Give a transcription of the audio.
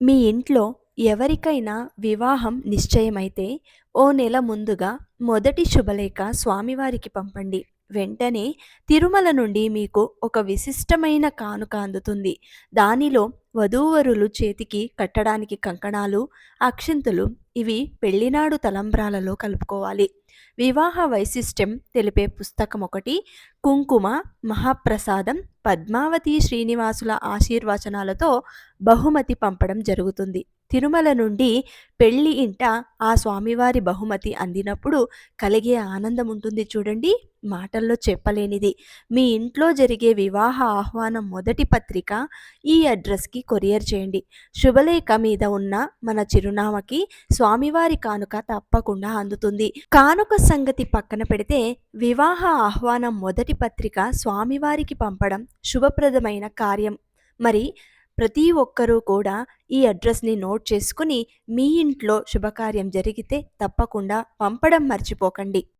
మీ ఇంట్లో ఎవరికైనా వివాహం నిశ్చయమైతే ఓ నెల ముందుగా మొదటి శుభలేఖ స్వామివారికి పంపండి. వెంటనే తిరుమల నుండి మీకు ఒక విశిష్టమైన కానుక అందుతుంది. దానిలో వధూవరులు చేతికి కట్టడానికి కంకణాలు అక్షింతలు ఇవి పెళ్ళినాడు తలంబ్రాలలో కలుపుకోవాలి. వివాహ వైశిష్ట్యం తెలిపే పుస్తకం ఒకటి కుంకుమ మహాప్రసాదం పద్మావతి శ్రీనివాసుల ఆశీర్వచనాలతో బహుమతి పంపడం జరుగుతుంది. తిరుమల నుండి పెళ్ళి ఇంట ఆ స్వామివారి బహుమతి అందినప్పుడు కలిగే ఆనందం ఉంటుంది చూడండి. మాటల్లో చెప్పలేనిది. మీ ఇంట్లో జరిగే వివాహ ఆహ్వానం మొదటి పత్రిక ఈ అడ్రస్కి కొరియర్ చేయండి. శుభలేఖ మీద ఉన్న మన చిరునామాకి స్వామివారి కానుక తప్పకుండా అందుతుంది. కానుక సంగతి పక్కన పెడితే వివాహ ఆహ్వానం మొదటి పత్రిక స్వామివారికి పంపడం శుభప్రదమైన కార్యం. మరి ప్రతి ఒక్కరూ కూడా ఈ అడ్రస్ని నోట్ చేసుకుని మీ ఇంట్లో శుభకార్యం జరిగితే తప్పకుండా పంపడం మర్చిపోకండి.